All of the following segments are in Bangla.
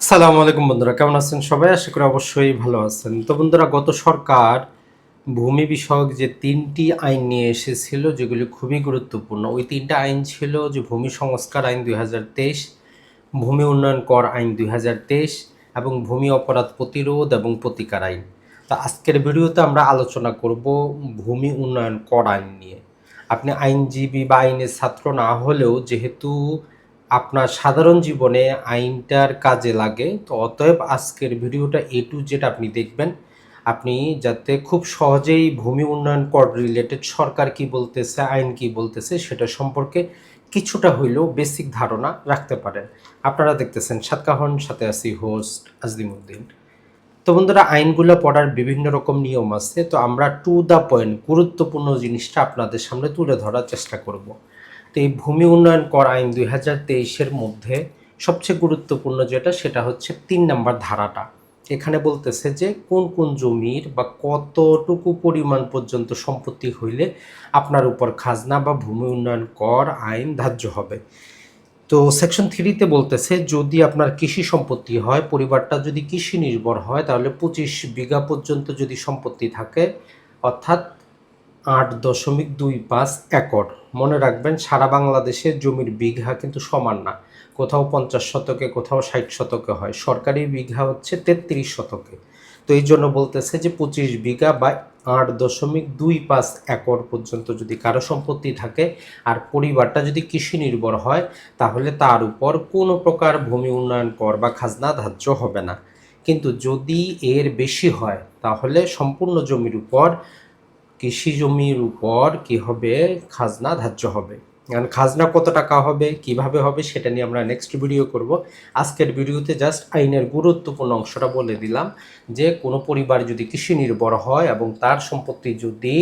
সালামু আলাইকুম বন্ধুরা, কেমন আছেন সবাই? আশা করি অবশ্যই ভালো আছেন। তো বন্ধুরা, গত সরকার ভূমি বিষয়ক যে তিনটি আইন নিয়ে এসেছিল, যেগুলি খুবই গুরুত্বপূর্ণ, ওই তিনটা আইন ছিল যে ভূমি সংস্কার আইন দু হাজার তেইশ, ভূমি উন্নয়ন কর আইন দুই হাজার তেইশ, এবং ভূমি অপরাধ প্রতিরোধ এবং প্রতিকার আইন। তো আজকের ভিডিওতে আমরা আলোচনা করব ভূমি উন্নয়ন কর আইন নিয়ে। আপনি আইনজীবী বা আইনের ছাত্র না হলেও যেহেতু আপনার সাধারণ জীবনে আইনটার কাজে লাগে। তো অতএব আজকের ভিডিওটা এ টু জেড আপনি দেখবেন। আপনি যাতে খুব সহজেই ভূমি উন্নয়ন কর রিলেটেড সরকার কি বলতেছে, আইন কি বলতেছে, সেটা সম্পর্কে কিছুটা হইলেও বেসিক ধারণা রাখতে পারেন। আপনারা দেখতেছেন সাতকাহন, সাথে আছি হোস্ট আজিমুদ্দিন তো বন্ধুরা, আইনগুলো পড়ার বিভিন্ন রকম নিয়ম আছে। তো আমরা টু দ্য পয়েন্ট গুরুত্বপূর্ণ জিনিসটা আপনাদের সামনে তুলে ধরার চেষ্টা করব। তো এই ভূমি উন্নয়ন কর আইন দুই হাজার তেইশের মধ্যে সবচেয়ে গুরুত্বপূর্ণ যেটা, সেটা হচ্ছে তিন নাম্বার ধারাটা। এখানে বলতেছে যে কোন কোন জমির বা কতটুকু পরিমাণ পর্যন্ত সম্পত্তি হইলে আপনার উপর খাজনা বা ভূমি উন্নয়ন কর আইন ধার্য হবে। তো সেকশন থ্রিতে বলতেছে, যদি আপনার কৃষি সম্পত্তি হয়, পরিবারটা যদি কৃষি নির্ভর হয়, তাহলে পঁচিশ বিঘা পর্যন্ত যদি সম্পত্তি থাকে, অর্থাৎ আট দশমিক দুই পাঁচ একর। মনে রাখবেন, সারা বাংলাদেশে জমির বিঘা কিন্তু সমান না। কোথাও পঞ্চাশ শতকে, কোথাও ষাট শতকে হয়। সরকারি বিঘা হচ্ছে তেত্রিশ শতকে। তো এই জন্য বলতেছে যে পঁচিশ বিঘা বা আট দশমিক দুই পাঁচ একর পর্যন্ত যদি কারও সম্পত্তি থাকে আর পরিবারটা যদি কৃষি নির্ভর হয়, তাহলে তার উপর কোনো প্রকার ভূমি উন্নয়ন কর বা খাজনা ধার্য হবে না। কিন্তু যদি এর বেশি হয়, তাহলে সম্পূর্ণ জমির উপর কৃষি জমির উপর কি হবে, খাজনা ধার্য হবে। কারণ খাজনা কত টাকা হবে, কীভাবে হবে সেটা নিয়ে আমরা নেক্সট ভিডিও করব। আজকের ভিডিওতে জাস্ট আইনের গুরুত্বপূর্ণ অংশটা বলে দিলাম যে কোনো পরিবার যদি কৃষি নির্ভর হয় এবং তার সম্পত্তি যদি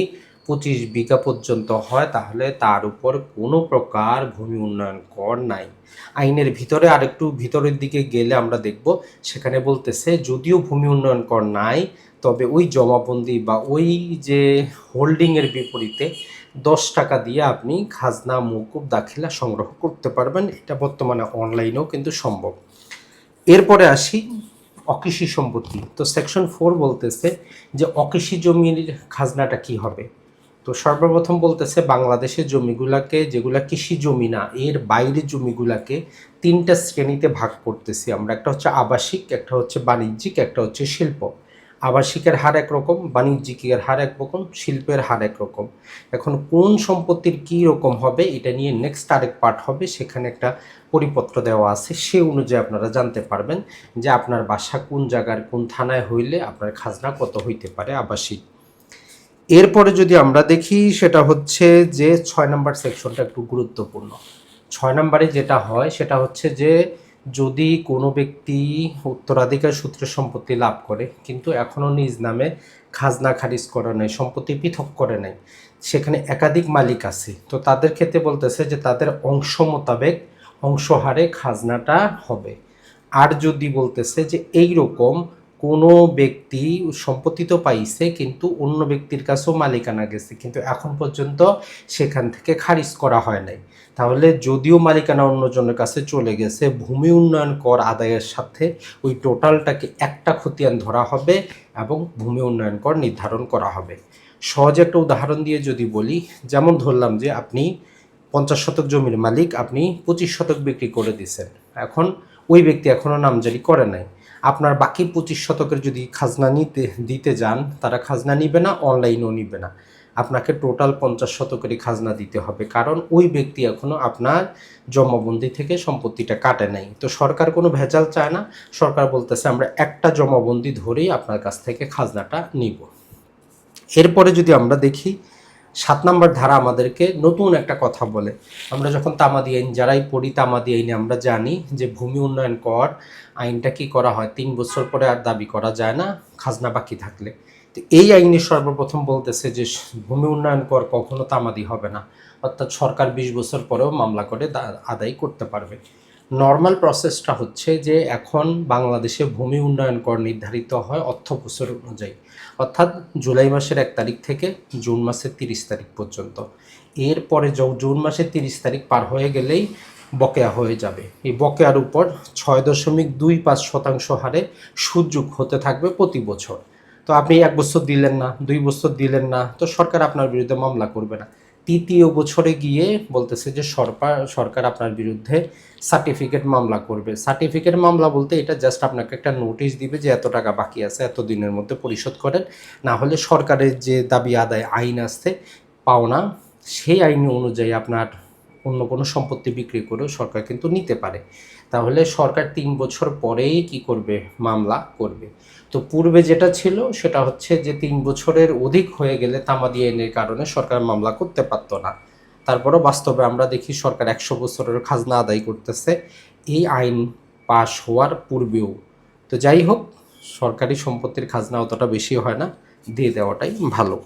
পঁচিশ বিঘা পর্যন্ত হয়, তাহলে তার উপর কোনো প্রকার ভূমি উন্নয়ন কর নাই। আইনের ভিতরে আরেকটু ভিতরের দিকে গেলে আমরা দেখব, সেখানে বলতেছে, যদিও ভূমি উন্নয়ন কর নাই, তবে ওই জমাবন্দি বা ওই যে হোল্ডিংয়ের বিপরীতে দশ টাকা দিয়ে আপনি খাজনা, মৌকুব, দাখিলা সংগ্রহ করতে পারবেন। এটা বর্তমানে অনলাইনেও কিন্তু সম্ভব। এরপরে আসি অকৃষি সম্পত্তি। তো সেকশন ফোর বলতেছে যে অকৃষি জমির খাজনাটা কি হবে? তো সর্বপ্রথম বলতেছে বাংলাদেশের জমিগুলাকে, যেগুলা কৃষি জমি না, এর বাইরের জমিগুলাকে তিনটা শ্রেণীতে ভাগ করতেছি আমরা। একটা হচ্ছে আবাসিক, একটা হচ্ছে বাণিজ্যিক, একটা হচ্ছে শিল্প। আবাসিকের হার একরকম, বাণিজ্যিকের হার একরকম, শিল্পের হার একরকম। এখন কোন সম্পত্তির কী রকম হবে, এটা নিয়ে নেক্সট আরেক পার্ট হবে, সেখানে একটা পরিপত্র দেওয়া আছে, সে অনুযায়ী আপনারা জানতে পারবেন যে আপনার বাসা কোন জায়গার, কোন থানায় হইলে আপনার খাজনা কত হইতে পারে আবাসিক। এরপরে যদি আমরা দেখি, সেটা হচ্ছে যে ছয় নম্বর সেকশনটা একটু গুরুত্বপূর্ণ। ছয় নম্বরে যেটা হয়, সেটা হচ্ছে যে যদি কোনো ব্যক্তি উত্তরাধিকার সূত্রে সম্পত্তি লাভ করে, কিন্তু এখনও নিজ নামে খাজনা খারিজ করা নাই, সম্পত্তি পৃথক করে নাই, সেখানে একাধিক মালিক আছে, তো তাদের ক্ষেত্রে বলতেছে যে তাদের অংশ মোতাবেক অংশহারে খাজনাটা হবে। আর যদি বলতেছে যে এই রকম কোনো ব্যক্তি সম্পত্তি তো পাইছে, কিন্তু অন্য ব্যক্তির কাছেও মালিকানা গেছে, কিন্তু এখন পর্যন্ত সেখান থেকে খারিজ করা হয় নাই। তাহলে যদিও মালিকানা অন্যজনের কাছে চলে গেছে, ভূমি উন্নয়ন কর আদায়ের সাথে ওই টোটালটাকে একটা খতিয়ান ধরা হবে এবং ভূমি উন্নয়ন কর নির্ধারণ করা হবে। সহজে একটা উদাহরণ দিয়ে যদি বলি, যেমন ধরলাম যে আপনি পঞ্চাশ শতক জমির মালিক, আপনি পঁচিশ শতক বিক্রি করে দিছেন এখন ওই ব্যক্তি এখনও নামজারি করে নাই। আপনার বাকি পঁচিশ শতকের যদি খাজনা নিতে, দিতে যান, তারা খাজনা নিবে না, অনলাইনও নিবে না। আপনাকে টোটাল পঞ্চাশ শতকেরই খাজনা দিতে হবে। কারণ ওই ব্যক্তি এখনও আপনার জমাবন্দি থেকে সম্পত্তিটা কাটে নাই। তো সরকার কোনো ভেজাল চায় না। সরকার বলতেছে, আমরা একটা জমাবন্দি ধরেই আপনার কাছ থেকে খাজনাটা নিব। এরপরে যদি আমরা দেখি সাত নম্বর ধারা আমাদেরকে নতুন একটা কথা বলে। আমরা যখন তামাদি আইন, যারাই পড়ি তামাদি আইনে আমরা জানি যে ভূমি উন্নয়ন কর, আইনটা কি করা হয়? তিন বছর পরে আর দাবি করা যায় না, খাজনা বাকি থাকলে। তো এই আইনে সর্বপ্রথম বলতেছে যে ভূমি উন্নয়ন কর কখনো তামাদি হবে না। অর্থাৎ সরকার বিশ বছর পরেও মামলা করে আদায় করতে পারবে। নর্মাল প্রসেসটা হচ্ছে যে এখন বাংলাদেশে ভূমি উন্নয়ন কর নির্ধারিত হয় অর্থ বছর অনুযায়ী। অর্থাৎ জুলাই মাসের এক তারিখ থেকে জুন মাসের তিরিশ তারিখ পর্যন্ত। এরপরে জুন মাসের তিরিশ তারিখ পার হয়ে গেলেই বকেয়া হয়ে যাবে। এই বকেয়ার উপর ছয় দশমিক দুই পাঁচ শতাংশ হারে সুযোগ হতে থাকবে প্রতি বছর। তো আপনি এক বছর দিলেন না, দুই বছর দিলেন না, তো সরকার আপনার বিরুদ্ধে মামলা করবে না। তৃতীয় বছরে গিয়ে বলতেছে যে সরকার সরকার আপনার বিরুদ্ধে সার্টিফিকেট মামলা করবে। সার্টিফিকেট মামলা বলতে এটা জাস্ট আপনাকে একটা নোটিশ দিবে যে এত টাকা বাকি আছে, এত দিনের মধ্যে পরিশোধ করেন। না হলে সরকারের যে দাবি আদায় আইন আছে, পাওনা, সেই আইন অনুযায়ী আপনার অন্য কোনো সম্পত্তি বিক্রি করেও সরকার কিন্তু নিতে পারে। তাহলে সরকার তিন বছর পরেই কি করবে? মামলা করবে। তো পূর্বে যেটা ছিল সেটা হচ্ছে যে তিন বছরের অধিক হয়ে গেলে তামাদি আইনের কারণে সরকার মামলা করতে পারত না। তারপরও বাস্তবে আমরা দেখি সরকার একশো বছরের খাজনা আদায় করতেছে। এই আইন পাশ হওয়ার পূর্বেও। তো যাই হোক, সরকারি সম্পত্তির খাজনা অতটা বেশি হয় না। দিয়ে দেওয়াটাই ভালো।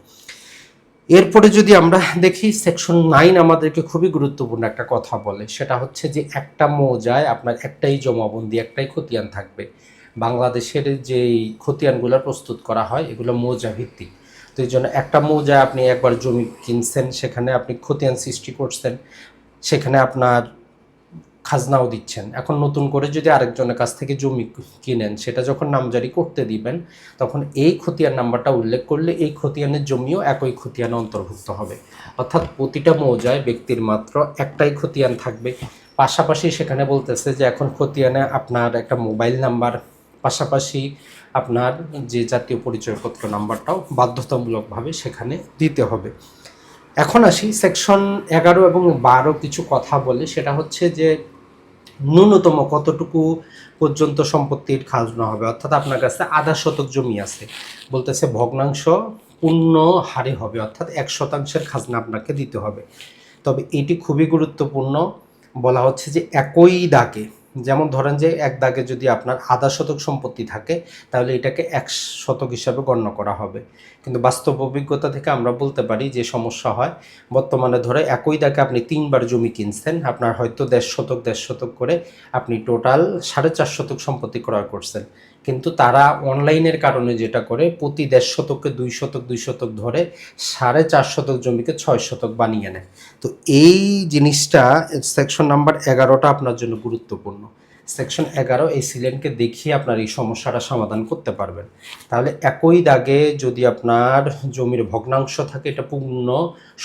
এরপরে যদি আমরা দেখি সেকশন নাইন আমাদেরকে খুবই গুরুত্বপূর্ণ একটা কথা বলে। সেটা হচ্ছে যে, একটা মৌজায় আপনার একটাই জমাবন্দি, একটাই খতিয়ান থাকবে। বাংলাদেশের যেই খতিয়ানগুলো প্রস্তুত করা হয়, এগুলো মৌজা ভিত্তিক তো এই জন্য একটা মৌজায় আপনি একবার জমি কিনছেন, সেখানে আপনি খতিয়ান সৃষ্টি করছেন, সেখানে আপনার খাজনাও দিচ্ছেন। এখন নতুন করে যদি আরেকজনের কাছ থেকে জমি কিনেন, সেটা যখন নামজারি করতে দিবেন, তখন এই খতিয়ান নাম্বারটা উল্লেখ করলে এই খতিয়ানের জমিও একই খতিয়ানে অন্তর্ভুক্ত হবে। অর্থাৎ প্রতিটা মৌজায় ব্যক্তির মাত্র একটাই খতিয়ান থাকবে। পাশাপাশি সেখানে বলতেছে যে, এখন খতিয়ানে আপনার একটা মোবাইল নাম্বার, পাশাপাশি আপনার যে জাতীয় পরিচয়পত্র নাম্বারটাও বাধ্যতামূলকভাবে সেখানে দিতে হবে। এখন আসি সেকশন এগারো এবং বারো কিছু কথা বলে। সেটা হচ্ছে যে ন্যূনতম কতটুকু পর্যন্ত সম্পত্তির খাজনা হবে? অর্থাৎ আপনার কাছে আধা শতক জমি আছে। বলতেছে ভগ্নাংশ পূর্ণ হারে হবে, অর্থাৎ এক শতাংশের খাজনা আপনাকে দিতে হবে। তবে এটি খুবই গুরুত্বপূর্ণ। বলা হচ্ছে যে একই দাগে যেমন ধরেন যে এক দাগে যদি আপনার আধা শতক সম্পত্তি থাকে, তাহলে এটাকে এক শতক হিসাবে গণ্য করা হবে। কিন্তু বাস্তব অভিজ্ঞতা থেকে আমরা বলতে পারি যে সমস্যা হয়, বর্তমানে ধরে একই দাগে আপনি তিনবার জমি কিনছেন, আপনার হয়তো দেড় শতক দেড় শতক করে আপনি টোটাল সাড়ে চার শতক সম্পত্তি ক্রয় করছেন। কিন্তু তারা অনলাইনের কারণে যেটা করে, প্রতি দেড় শতককে দুই শতক দুই শতক ধরে সাড়ে চার শতক জমিকে ছয় শতক বানিয়ে নেয়। তো এই জিনিসটা সেকশন নাম্বার এগারোটা আপনার জন্য গুরুত্বপূর্ণ। সেকশন এগারো এই সিলেন্টকে দেখিয়ে আপনার এই সমস্যাটা সমাধান করতে পারবেন। তাহলে একই দাগে যদি আপনার জমির ভগ্নাংশ থাকে, এটা পূর্ণ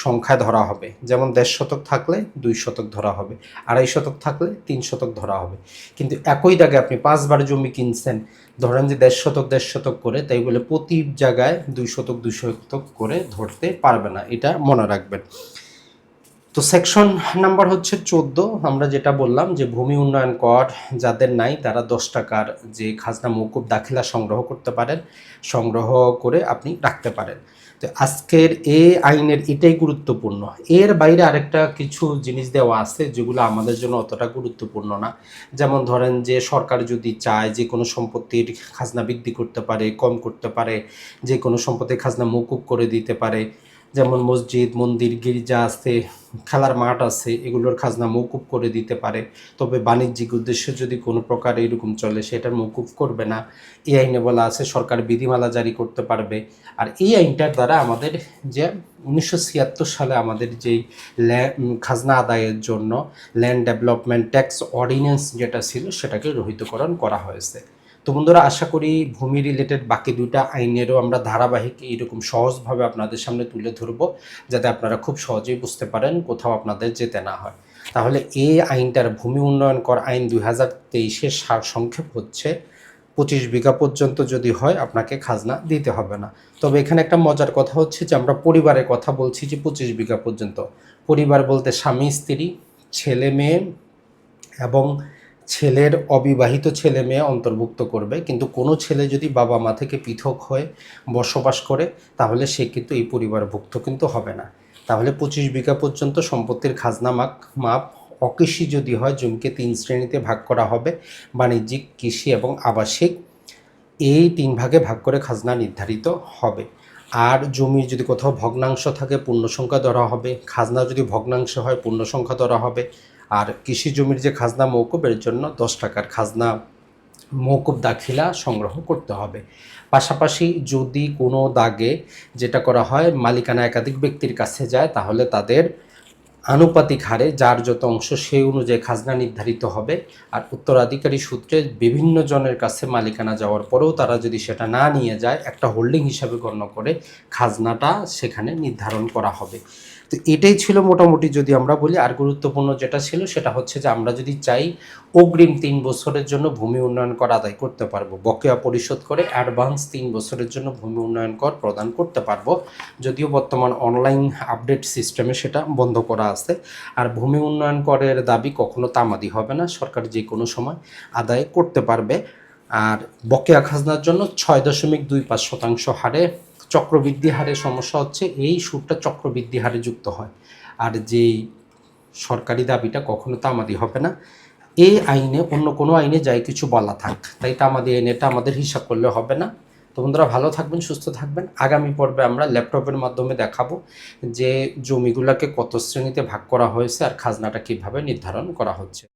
সংখ্যায় ধরা হবে। যেমন দেড় শতক থাকলে দুই শতক ধরা হবে, আড়াই শতক থাকলে তিন শতক ধরা হবে। কিন্তু একই দাগে আপনি পাঁচবার জমি কিনছেন, ধরেন যে দেড় শতক দেড় শতক করে, তাই বলে প্রতি জায়গায় দুই শতক দুই শতক করে ধরতে পারবে না, এটা মনে রাখবেন। তো সেকশন নাম্বার হচ্ছে চোদ্দ। আমরা যেটা বললাম যে ভূমি উন্নয়ন কর যাদের নাই তারা দশ টাকার যে খাজনা মৌকুব দাখিলা সংগ্রহ করতে পারেন, সংগ্রহ করে আপনি রাখতে পারেন। তো আজকের এই আইনের এটাই গুরুত্বপূর্ণ। এর বাইরে আরেকটা কিছু জিনিস দেওয়া আছে যেগুলো আমাদের জন্য অতটা গুরুত্বপূর্ণ না। যেমন ধরেন যে সরকার যদি চায় যে কোনো সম্পত্তির খাজনা বৃদ্ধি করতে পারে, কম করতে পারে, যে কোনো সম্পত্তির খাজনা মৌকুব করে দিতে পারে যেমন মসজিদ, মন্দির, গির্জা আছে, খেলার মাঠ আছে, এগুলোর খাজনা মৌকুব করে দিতে পারে। তবে বাণিজ্যিক উদ্দেশ্যে যদি কোনো প্রকার এরকম চলে, সেটা মৌকুব করবে না। এই আইনে বলা আছে, সরকার বিধিমালা জারি করতে পারবে। আর এই আইনটার দ্বারা আমাদের যে উনিশশো ছিয়াত্তর সালে আমাদের যেই খাজনা আদায়ের জন্য ল্যান্ড ডেভেলপমেন্ট ট্যাক্স অর্ডিন্যান্স যেটা ছিল, সেটাকে রহিতকরণ করা হয়েছে। তো বন্ধুরা, আশা করি ভূমি রিলেটেড বাকি দুইটা আইনেরও আমরা ধারাবাহিক এইরকম সহজভাবে আপনাদের সামনে তুলে ধরবো, যাতে আপনারা খুব সহজেই বুঝতে পারেন কোথাও আপনাদের যেতে না হয়। তাহলে এই আইনটার ভূমি উন্নয়ন কর আইন দুই হাজার তেইশের সার সংক্ষেপ হচ্ছে, পঁচিশ বিঘা পর্যন্ত যদি হয় আপনাকে খাজনা দিতে হবে না। তবে এখানে একটা মজার কথা হচ্ছে যে, আমরা পরিবারের কথা বলছি যে, পঁচিশ বিঘা পর্যন্ত। পরিবার বলতে স্বামী, স্ত্রী, ছেলে, মেয়ে এবং ছেলের অবিবাহিত ছেলে মেয়ে অন্তর্ভুক্ত করবে, কিন্তু কোনো ছেলে যদি বাবা মা থেকে পৃথক হয়ে বসবাস করে, তাহলে সে কিন্তু এই পরিবারভুক্ত কিন্তু হবে না। তাহলে পঁচিশ বিঘা পর্যন্ত সম্পত্তির খাজনা মাপ মাপ অকৃষি যদি হয়, জমিকে তিন শ্রেণীতে ভাগ করা হবে, বাণিজ্যিক, কৃষি এবং আবাসিক, এই তিন ভাগে ভাগ করে খাজনা নির্ধারিত হবে। আর জমির যদি কোথাও ভগ্নাংশ থাকে পূর্ণ সংখ্যা ধরা হবে, খাজনা যদি ভগ্নাংশ হয় পূর্ণ সংখ্যা ধরা হবে আর কৃষি জমির যে খাজনা মৌকুবের জন্য দশ টাকার খাজনা মৌকুব দাখিলা সংগ্রহ করতে হবে। পাশাপাশি যদি কোনো দাগে যেটা করা হয়, মালিকানা একাধিক ব্যক্তির কাছে যায়, তাহলে তাদের আনুপাতিক হারে যার যত অংশ সেই অনুযায়ী খাজনা নির্ধারিত হবে। আর উত্তরাধিকারী সূত্রে বিভিন্ন জনের কাছে মালিকানা যাওয়ার পরেও তারা যদি সেটা না নিয়ে যায়, একটা হোল্ডিং হিসাবে গণ্য করে খাজনাটা সেখানে নির্ধারণ করা হবে। তো এটাই ছিল মোটামুটি যদি আমরা বলি, আর গুরুত্বপূর্ণ যেটা ছিল সেটা হচ্ছে যে আমরা যদি চাই অগ্রিম তিন বছরের জন্য ভূমি উন্নয়ন কর আদায় করতে পারব, বকেয়া পরিশোধ করে অ্যাডভান্স তিন বছরের জন্য ভূমি উন্নয়ন কর প্রদান করতে পারব। যদিও বর্তমান অনলাইন আপডেট সিস্টেমে সেটা বন্ধ করা আছে। আর ভূমি উন্নয়ন করের দাবি কখনো তামাদি হবে না, সরকার যে কোনো সময় আদায় করতে পারবে। আর বকেয়া খাজনার জন্য ছয় দশমিক দুই পাঁচ শতাংশ হারে চক্রবৃদ্ধি হারে সমস্যা হচ্ছে, এই সুদটা চক্রবৃদ্ধি হারে যুক্ত হয়। আর যেই সরকারি দাবিটা কখনো তামাদি হবে না। এই আইনে, অন্য কোনো আইনে যাই কিছু বলা থাক, তাই তামাদি আইনেটা আমাদের হিসাব করলে হবে না। তো বন্ধুরা, ভালো থাকবেন, সুস্থ থাকবেন। আগামী পর্বে আমরা ল্যাপটপের মাধ্যমে দেখাবো যে জমিগুলোকে কত শ্রেণীতে ভাগ করা হয়েছে আর খাজনাটা কীভাবে নির্ধারণ করা হচ্ছে।